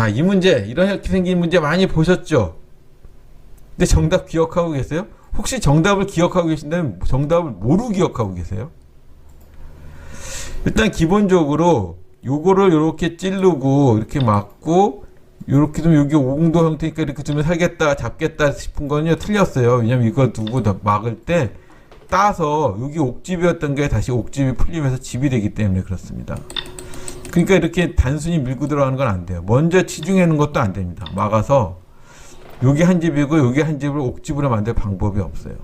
자, 이 문제, 이렇게 생긴 문제 많이 보셨죠? 근데 정답 기억하고 계세요? 혹시 정답을 기억하고 계신다면 정답을 뭐로 기억하고 계세요? 일단 기본적으로 요거를 이렇게 찌르고 이렇게 막고 요렇게 좀 여기 오공도 형태니까 이렇게 좀 살겠다 잡겠다 싶은 거는요 틀렸어요 왜냐면 이거 두고 다 막을 때 따서 여기 옥집이었던 게 다시 옥집이 풀리면서 집이 되기 때문에 그렇습니다 그러니까 이렇게 단순히 밀고 들어가는 건 안 돼요 먼저 치중하는 것도 안 됩니다 막아서 여기 한 집이고 여기 한 집을 옥집으로 만들 방법이 없어요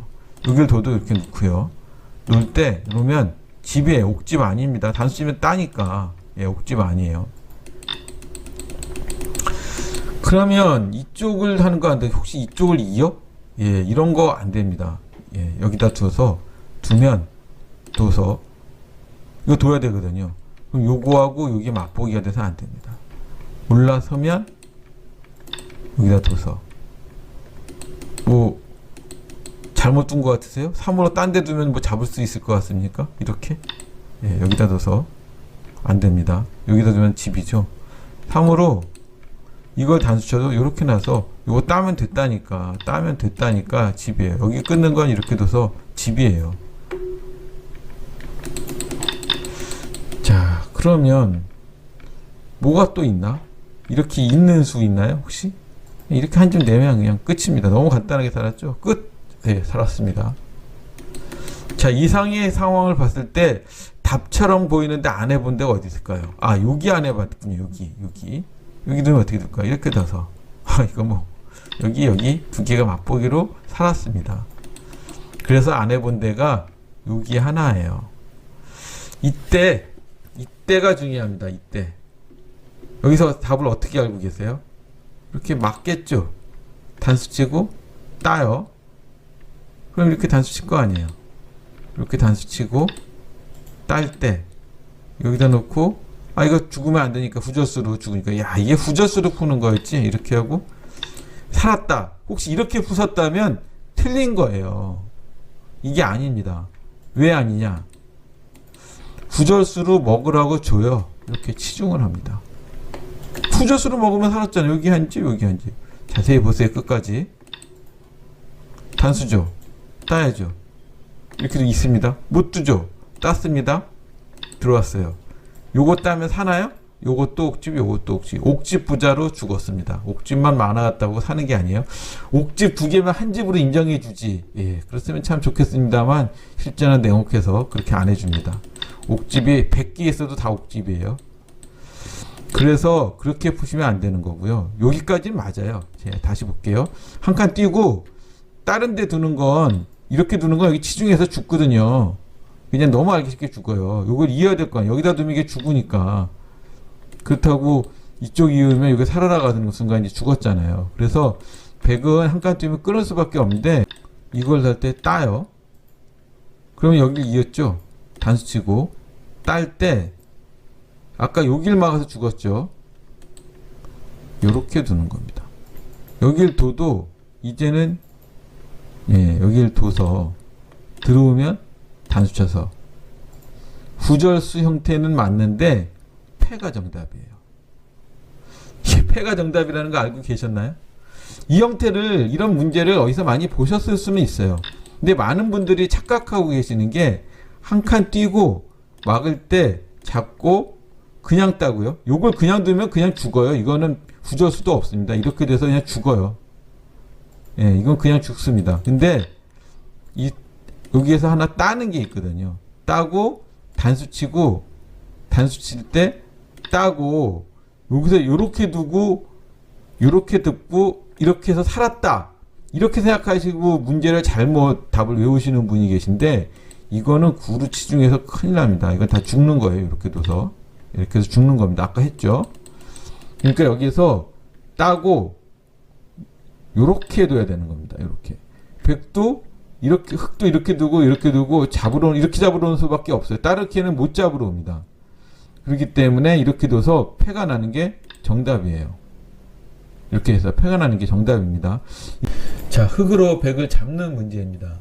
여기를 둬도 이렇게 놓고요 놓을 때 놓으면 집이에요 옥집 아닙니다 단수집은 따니까 예, 옥집 아니에요 그러면 이쪽을 하는 거 안 돼. 혹시 이쪽을 이어? 예, 이런 거 안 됩니다. 예, 여기다 두어서 두면 둬서 이거 둬야 되거든요. 요거하고 요게 맛보기가 돼서 안 됩니다. 올라서면 여기다 둬서 뭐 잘못 둔 것 같으세요? 3으로 딴 데 두면 뭐 잡을 수 있을 것 같습니까? 이렇게 예, 여기다 둬서 안 됩니다. 여기다 두면 집이죠. 3으로 이걸 단수 쳐도 이렇게 나서 이거 따면 됐다니까 따면 됐다니까 집이에요 여기 끊는 건 이렇게 둬서 집이에요 자 그러면 뭐가 또 있나? 이렇게 있는 수 있나요 혹시? 이렇게 한점 내면 그냥 끝입니다. 너무 간단하게 살았죠? 끝! 네, 살았습니다. 자 이상의 상황을 봤을 때 답처럼 보이는데 안 해본 데가 어디 있을까요? 아 여기 안 해봤군요 여기 여기. 여기 두면 어떻게 될까? 이렇게 둬서. 아 이거 뭐. 여기 여기 두 개가 맛보기로 살았습니다. 그래서 안 해본 데가 여기 하나예요. 이때 이때가 중요합니다. 이때 여기서 답을 어떻게 알고 계세요? 이렇게 맞겠죠. 단수 치고 따요. 그럼 이렇게 단수 칠 거 아니에요. 이렇게 단수 치고 딸 때 여기다 놓고 아 이거 죽으면 안 되니까 후저수로 죽으니까 야 이게 후저수로 푸는 거였지 이렇게 하고 살았다 혹시 이렇게 푸셨다면 틀린 거예요 이게 아닙니다 왜 아니냐 후저수로 먹으라고 줘요 이렇게 치중을 합니다 후저수로 먹으면 살았잖아요 여기 한집 여기 한집 자세히 보세요 끝까지 단수죠 따야죠 이렇게도 있습니다 못 두죠 땄습니다 들어왔어요 요거 따면 사나요? 요것도 옥집, 요것도 옥집. 옥집 부자로 죽었습니다. 옥집만 많아졌다고 사는 게 아니에요. 옥집 두 개만 한 집으로 인정해 주지. 예, 그랬으면 참 좋겠습니다만, 실제는 냉혹해서 그렇게 안 해줍니다. 옥집이 100개 있어도 다 옥집이에요. 그래서 그렇게 푸시면 안 되는 거고요. 여기까지는 맞아요. 제가 다시 볼게요. 한 칸 띄고, 다른 데 두는 건, 이렇게 두는 건 여기 치중해서 죽거든요. 그냥 너무 알기 쉽게 죽어요. 이걸 이어야 될 거 아니에요. 여기다 두면 이게 죽으니까. 그렇다고 이쪽 이으면 여기 살아나가는 순간 이제 죽었잖아요. 그래서 백은 한칸 뛰면 끊을 수밖에 없는데 이걸 달때 따요. 그러면 여기를 이었죠. 단수치고 딸 때 아까 여길 막아서 죽었죠. 요렇게 두는 겁니다. 여길 둬도 이제는 예, 여길 둬서 들어오면 단수 쳐서 후절수 형태는 맞는데 패가 정답이에요. 이게 패가 정답이라는 거 알고 계셨나요? 이 형태를 이런 문제를 어디서 많이 보셨을 수는 있어요. 근데 많은 분들이 착각하고 계시는 게 한칸 띄고 막을 때 잡고 그냥 따고요. 요걸 그냥 두면 그냥 죽어요. 이거는 후절수도 없습니다. 이렇게 돼서 그냥 죽어요. 예, 이건 그냥 죽습니다. 근데 이 여기에서 하나 따는 게 있거든요. 따고 단수 치고 단수 칠 때 따고 여기서 요렇게 두고 요렇게 듣고 이렇게 해서 살았다. 이렇게 생각하시고 문제를 잘못 답을 외우시는 분이 계신데 이거는 구루 치중해서 큰일 납니다. 이건 다 죽는 거예요. 이렇게 둬서 이렇게 해서 죽는 겁니다. 아까 했죠. 그러니까 여기서 따고 요렇게 둬야 되는 겁니다. 요렇게 백도 이렇게 흙도 이렇게 두고 이렇게 두고 잡으러 이렇게 잡으러 오는 수밖에 없어요. 따르게는 못 잡으러 옵니다. 그렇기 때문에 이렇게 둬서 패가 나는 게 정답이에요. 이렇게 해서 패가 나는 게 정답입니다. 자, 흙으로 백을 잡는 문제입니다.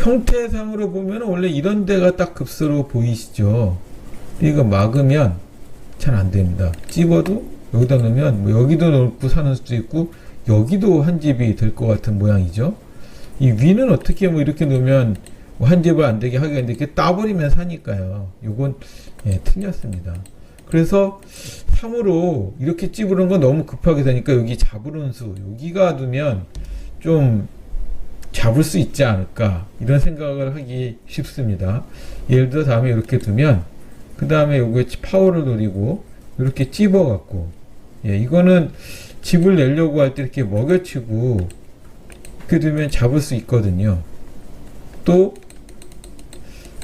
형태상으로 보면 원래 이런 데가 딱 급수로 보이시죠? 이거 막으면 잘 안 됩니다. 찝어도 여기다 넣으면 뭐 여기도 넣고 사는 수도 있고 여기도 한 집이 될 것 같은 모양이죠. 이 위는 어떻게 뭐 이렇게 놓으면 뭐 한 집을 안 되게 하겠는데 이렇게 따버리면 사니까요. 요건 예, 틀렸습니다. 그래서 3으로 이렇게 찝으는 건 너무 급하게 되니까 여기 잡으는 수 여기가 두면 좀 잡을 수 있지 않을까 이런 생각을 하기 쉽습니다. 예를 들어 다음에 이렇게 두면 그 다음에 요게 파워를 노리고 이렇게 찝어 갖고 예 이거는 집을 내려고 할 때 이렇게 먹여치고 이렇게 두면 잡을 수 있거든요. 또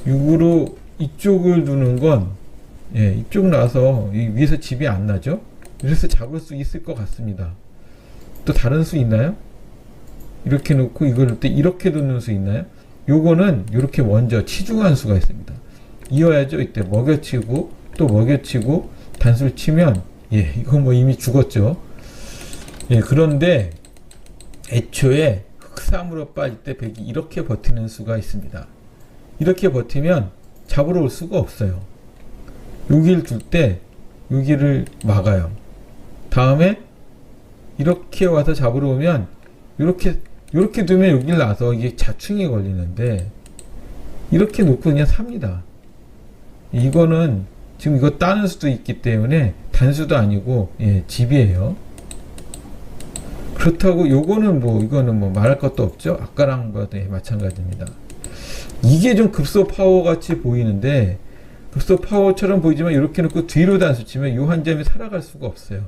6으로 이쪽을 두는 건 예, 이쪽 나서 이 위에서 집이 안 나죠? 그래서 잡을 수 있을 것 같습니다. 또 다른 수 있나요? 이렇게 놓고 이걸 때 이렇게 두는 수 있나요? 요거는 이렇게 먼저 치중한 수가 있습니다. 이어야죠. 이때 먹여치고 또 먹여치고 단수를 치면 예, 이건 뭐 이미 죽었죠. 예, 그런데 애초에 흑삼으로 빠질 때 백이 이렇게 버티는 수가 있습니다. 이렇게 버티면 잡으러 올 수가 없어요. 여기를 둘 때 여기를 막아요. 다음에 이렇게 와서 잡으러 오면 이렇게 이렇게 두면 여기를 놔서 이게 자충이 걸리는데 이렇게 놓고 그냥 삽니다. 이거는 지금 이거 따는 수도 있기 때문에 단수도 아니고 예, 집이에요. 그렇다고 요거는 뭐 이거는 뭐 말할 것도 없죠. 아까랑 것도 마찬가지입니다. 이게 좀 급소 파워 같이 보이는데 급소 파워처럼 보이지만 이렇게 놓고 뒤로 단수 치면 이한 점이 살아갈 수가 없어요.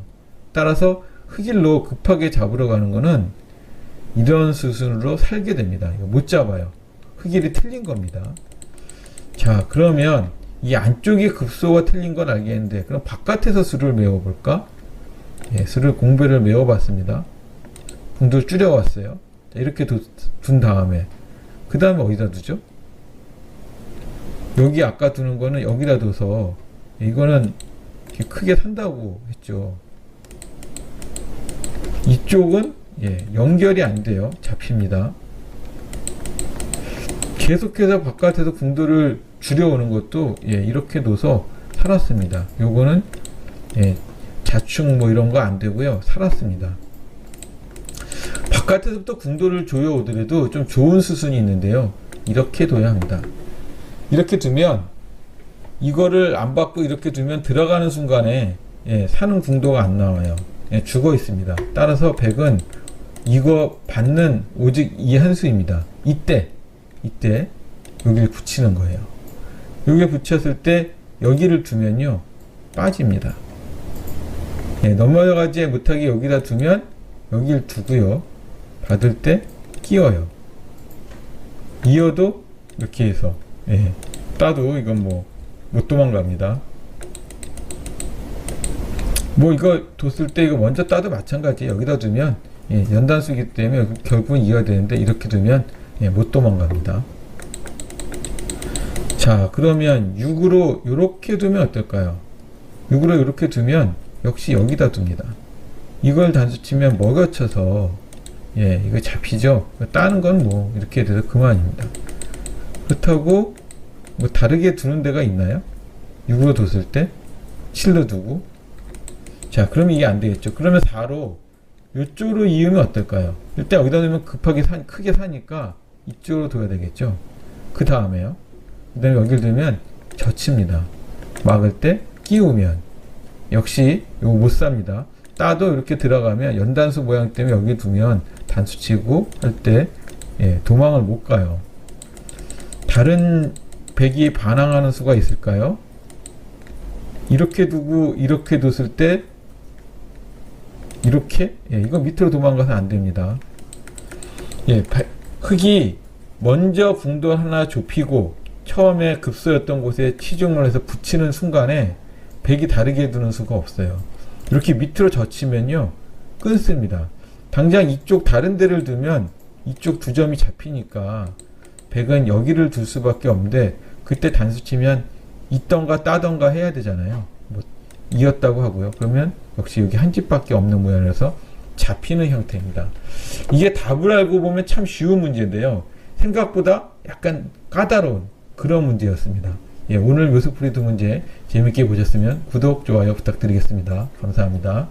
따라서 흑일로 급하게 잡으러 가는 거는 이런 수순으로 살게 됩니다. 이거 못 잡아요. 흑일이 틀린 겁니다. 자, 그러면 이 안쪽에 급소가 틀린 건 알겠는데 그럼 바깥에서 수를 메워볼까? 예, 수를 공배를 메워봤습니다. 공도를 줄여왔어요. 자, 이렇게 두, 둔 다음에 그 다음에 어디다 두죠? 여기 아까 두는 거는 여기다 둬서 이거는 크게 산다고 했죠. 이쪽은 예, 연결이 안 돼요. 잡힙니다. 계속해서 바깥에서 궁도를 줄여오는 것도 예, 이렇게 둬서 살았습니다. 요거는 예, 자충 뭐 이런 거 안 되고요. 살았습니다. 바깥에서부터 궁도를 조여오더라도 좀 좋은 수순이 있는데요. 이렇게 둬야 합니다. 이렇게 두면 이거를 안 받고 이렇게 두면 들어가는 순간에 예, 사는 궁도가 안 나와요. 예, 죽어 있습니다. 따라서 100은 이거 받는 오직 이 한 수입니다. 이때 이때 여기를 붙이는 거예요. 여기에 붙였을 때 여기를 두면요 빠집니다. 예, 넘어가지 못하게 여기다 두면 여기를 두고요. 받을 때 끼워요. 이어도 이렇게 해서 예, 따도 이건 뭐 못 도망갑니다. 뭐 이거 뒀을 때 이거 먼저 따도 마찬가지 여기다 두면 예, 연단수기 때문에 결국은 이어야 되는데 이렇게 두면 예, 못 도망갑니다. 자 그러면 6으로 이렇게 두면 어떨까요? 6으로 이렇게 두면 역시 여기다 둡니다. 이걸 단수 치면 먹여쳐서 예 이거 잡히죠. 따는 건 뭐 이렇게 돼서 그만입니다. 그렇다고 뭐 다르게 두는 데가 있나요? 6으로 뒀을 때 7로 두고 자 그러면 이게 안 되겠죠. 그러면 4로 이쪽으로 이으면 어떨까요? 일단 여기다 두면 급하게 산, 크게 사니까 이쪽으로 둬야 되겠죠. 그 다음에요. 그 다음에 여기를 두면 젖힙니다. 막을 때 끼우면 역시 이거 못 삽니다. 따도 이렇게 들어가면 연단수 모양 때문에 여기 두면 단수 치고 할때 예, 도망을 못 가요. 다른 백이 반항하는 수가 있을까요? 이렇게 두고 이렇게 뒀을 때 이렇게 예, 이거 밑으로 도망가서 안 됩니다. 예, 바- 흙이 먼저 궁도 하나 좁히고 처음에 급소였던 곳에 치중을 해서 붙이는 순간에 백이 다르게 두는 수가 없어요. 이렇게 밑으로 젖히면요 끊습니다. 당장 이쪽 다른 데를 두면 이쪽 두 점이 잡히니까 백은 여기를 둘 수밖에 없는데 그때 단수 치면 있던가 따던가 해야 되잖아요. 뭐 이었다고 하고요. 그러면 역시 여기 한 집밖에 없는 모양이라서 잡히는 형태입니다. 이게 답을 알고 보면 참 쉬운 문제인데요. 생각보다 약간 까다로운 그런 문제였습니다. 예, 오늘 묘수풀이 두 문제 재밌게 보셨으면 구독, 좋아요 부탁드리겠습니다. 감사합니다.